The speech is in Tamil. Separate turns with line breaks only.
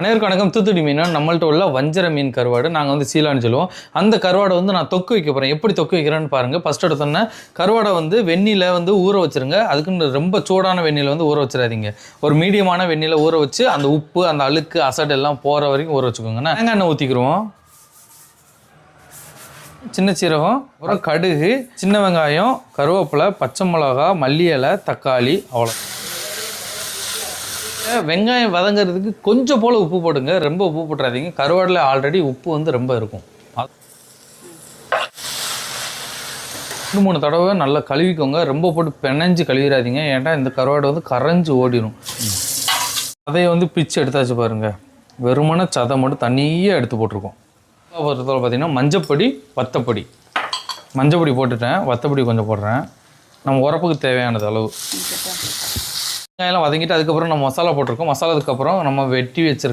அனைவருக்கு வணக்கம். தூத்துக்குடி மீன் நம்மள்ட்ட உள்ள வஞ்சர மீன் கருவாடு. நாங்கள் வந்து சீலான்னு சொல்லுவோம். அந்த கருவாடை வந்து நான் தொக்கு வைக்க போகிறேன் எப்படி தொக்கு வைக்கிறேன்னு பாருங்கள் ஃபஸ்ட் எடுத்தோன்னே கருவாடை வந்து வெந்நில வந்து ஊற வச்சிருங்க. அதுக்குன்னு ரொம்ப சூடான வெந்நிலை வந்து ஊற வச்சிடாதீங்க. ஒரு மீடியமான வெந்நில ஊற வச்சு அந்த உப்பு அந்த அழுக்கு அசடு எல்லாம் போகிற வரைக்கும் ஊற வச்சுக்கோங்க. தேங்காய் எண்ணெய் ஊற்றிக்கிருவோம் சின்ன சீரகம் அப்புறம் கடுகு சின்ன வெங்காயம் கருவேப்பிலை பச்சை மிளகா மல்லி இலை தக்காளி அவ்வளோ வெங்காயம் வதங்கிறதுக்கு கொஞ்சம் போல் உப்பு போடுங்க. ரொம்ப உப்பு போட்டுறாதீங்க. கருவாடில் ஆல்ரெடி உப்பு வந்து ரொம்ப இருக்கும். ரெண்டு மூணு தடவை நல்லா கழுவிக்கோங்க. ரொம்ப போட்டு பெனஞ்சு கழுவிடாதீங்க. ஏன்டா இந்த கருவாடு வந்து கரைஞ்சி ஓடிடும் அதை வந்து பிச்சு எடுத்தாச்சு பாருங்க. வெறுமன சதை மட்டும் தனியாக எடுத்து போட்டிருக்கோம். பொறுத்தவரை பார்த்தீங்கன்னா மஞ்சப்பொடி வத்தப்பொடி. மஞ்சப்பொடி போட்டுட்டேன். வத்தப்பொடி கொஞ்சம் போடுறேன். நம்ம உரப்புக்கு தேவையானது அளவு. வெங்காயம்லாம் வதங்கிட்டு அதுக்கப்புறம் நம்ம மசாலா போட்டிருக்கோம். மசாலாதுக்கப்புறம் நம்ம வெட்டி வச்சிருக்க